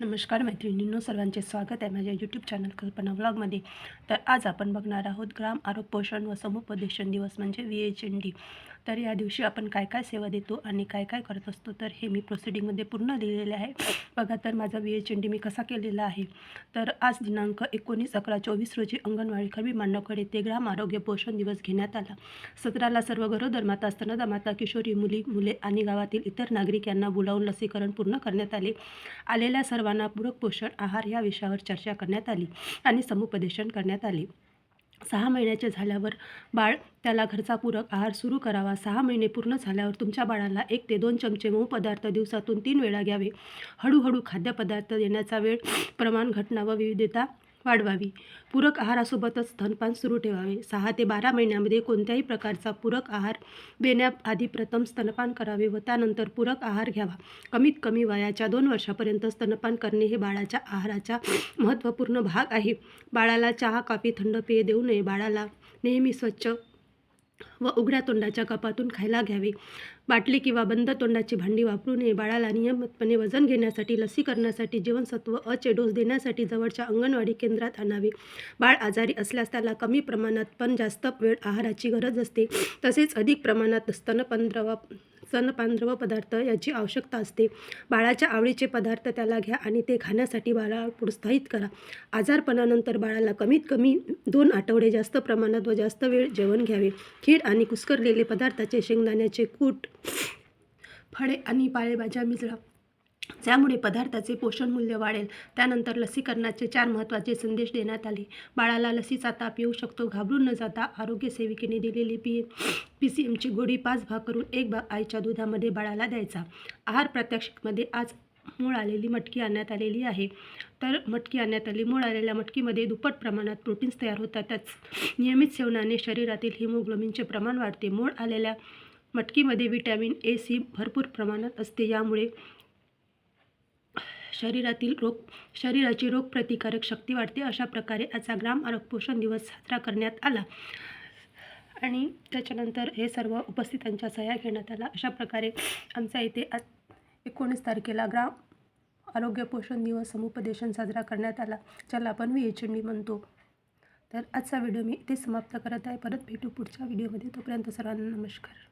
नमस्कार मैत्रिणींनो सर्वांचे स्वागत आहे माझ्या यूट्यूब चॅनल कल्पना व्लॉगमध्ये तर आज आपण बघणार आहोत ग्राम आरोग्य पोषण व समुपदेशन दिवस म्हणजे व्ही एच एन डी तर या दिवशी आपण काय काय सेवा देतो आणि काय काय करत असतो तर हे मी प्रोसिडिंगमध्ये पूर्ण लिहिलेले आहे. बघा तर माझा व्ही एच एन डी मी कसा केलेला आहे. तर आज दिनांक एकोणीस अकरा चोवीस रोजी अंगणवाडी खरबी मांडवकडे ते ग्राम आरोग्य पोषण दिवस घेण्यात आला. सत्राला सर्व गरोदर माता स्तनदा माता किशोरी मुली मुले आणि गावातील इतर नागरिक यांना बोलावून लसीकरण पूर्ण करण्यात आले. आलेल्या सर्वांना पूरक पोषण आहार या विषयावर चर्चा करण्यात आली आणि समुपदेशन करण्यात आले. सहा महिन्याचे झाल्यावर बाळ त्याला घरचा पूरक आहार सुरू करावा. सहा महिने पूर्ण झाल्यावर तुमच्या बाळाला एक ते दोन चमचे मऊ पदार्थ दिवसातून तीन वेळा घ्यावे. हळूहळू खाद्यपदार्थ देण्याचा वेळ प्रमाण घटना व विविधता वाढवावी. पूरक आहारासोबतच स्तनपान सुरू ठेवावे. सहा ते बारा महिन्यामध्ये कोणत्याही प्रकारचा पूरक आहार देण्याआधी प्रथम स्तनपान करावे व त्यानंतर पूरक आहार घ्यावा. कमीत कमी वयाच्या दोन वर्षापर्यंत स्तनपान करणे हे बाळाच्या आहाराचा महत्त्वपूर्ण भाग आहे. बाळाला चहा कॉफी थंड पेय देऊ नये. बाळाला नेहमी स्वच्छ व उघड्या तोंडाच्या कपातून खायला घ्यावे. बाटली किंवा बंद तोंडाची भांडी वापरू नये. बाळाला नियमितपणे वजन घेण्यासाठी लसीकरणासाठी जीवनसत्व अचे डोस देण्यासाठी जवळच्या अंगणवाडी केंद्रात आणावे. बाळ आजारी असल्यास त्याला कमी प्रमाणात पण जास्त वेळ आहाराची गरज असते. तसेच अधिक प्रमाणात स्तनपंद्रव स्तनपांद्रव पदार्थ याची आवश्यकता असते. बाळाच्या आवडीचे पदार्थ त्याला घ्या आणि ते खाण्यासाठी बाळाला प्रोत्साहित करा. आजारपणानंतर बाळाला कमीत कमी दोन आठवडे जास्त प्रमाणात व जास्त वेळ जेवण घ्यावे. खीर आणि कुस्करलेले पदार्थाचे शेंगदाण्याचे कूट फळे आणि पालेभाज्या मिसळा. ज्यामुळे पदार्थाचे पोषण मूल्य वाढेल. त्यानंतर लसीकरणाचे चार महत्त्वाचे संदेश देण्यात आले. बाळाला लसीचा ताप येऊ शकतो घाबरून न जाता आरोग्य सेविकेने दिलेली पी पी सी एमची गोडी पाच भाग करून एक भाग आईच्या दुधामध्ये बाळाला द्यायचा. आहार प्रात्यक्षिकमध्ये आज मूळ आलेली मटकी आणण्यात आलेली आहे. तर मटकी आणण्यात आली मूळ आलेल्या मटकीमध्ये दुप्पट प्रमाणात प्रोटीन्स तयार होतात. त्याच नियमित सेवनाने शरीरातील हिमोग्लोबिनचे प्रमाण वाढते. मूळ आलेल्या मटकीमध्ये विटॅमिन ए सी भरपूर प्रमाणात असते. यामुळे शरीरातील रोग शरीराची रोगप्रतिकारक शक्ती वाढते अशा प्रकारे आजचा ग्राम आरोग्य पोषण दिवस साजरा करण्यात आला. आणि त्याच्यानंतर हे सर्व उपस्थितांच्या सह्या घेण्यात आला. अशा प्रकारे आमच्या इथे आज एकोणीस तारखेला ग्राम आरोग्य पोषण दिवस समुपदेशन साजरा करण्यात आला ज्याला आपण व्ही एच एम डी म्हणतो. तर आजचा व्हिडिओ मी इथे समाप्त करत आहे. परत भेटू पुढच्या व्हिडिओमध्ये. तोपर्यंत सर्वांना नमस्कार.